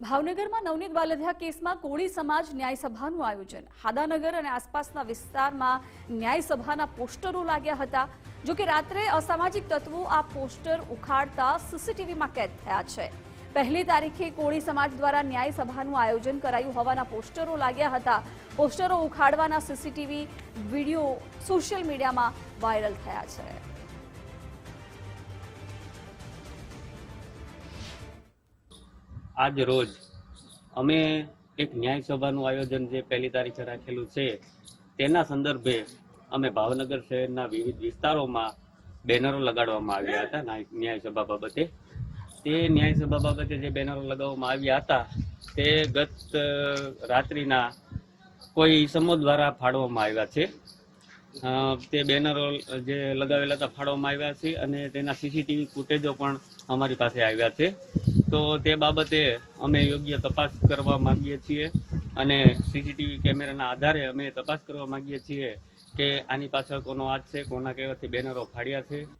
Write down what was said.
ભાવનગરમાં નવનીત બાલધિયા કેસમાં કોળી સમાજ ન્યાય સભાનું આયોજન. હાદાનગર અને આસપાસના વિસ્તારમાં ન્યાય સભાના પોસ્ટરો લાગ્યા હતા. જો કે રાત્રે અસામાજિક તત્વો આ પોસ્ટર ઉખાડતા સીસીટીવીમાં કેદ થયા છે. પહેલી તારીખે કોળી સમાજ દ્વારા ન્યાય સભાનું આયોજન કરાયું હોવાના પોસ્ટરો લાગ્યા હતા. પોસ્ટરો ઉખાડવાના સીસીટીવી વીડિયો સોશિયલ મીડિયામાં વાયરલ થયા છે. આજ રોજ અમે એક ન્યાય સભાનું આયોજન જે પહેલી તારીખે રાખેલું છે, તેના સંદર્ભે અમે ભાવનગર શહેરના વિવિધ વિસ્તારોમાં બેનરો લગાડવામાં આવ્યા હતા ન્યાય સભા બાબતે. તે ન્યાય સભા બાબતે જે બેનરો લગાવવામાં આવ્યા હતા, તે ગત રાત્રિના કોઈ સમો દ્વારા ફાળવામાં આવ્યા છે. તે બેનરો જે લગાવેલા હતા ફાળવામાં આવ્યા છે અને તેના સીસીટીવી ફૂટેજો પણ અમારી પાસે આવ્યા છે. તો તે બાબતે અમે યોગ્ય તપાસ કરવા માંગીએ છીએ અને સીસીટીવી કેમેરાના આધારે અમે તપાસ કરવા માંગીએ છીએ કે આની પાછળ કોનો હાથ છે, કોના કહેવાથી બેનરો ફાડ્યા છે.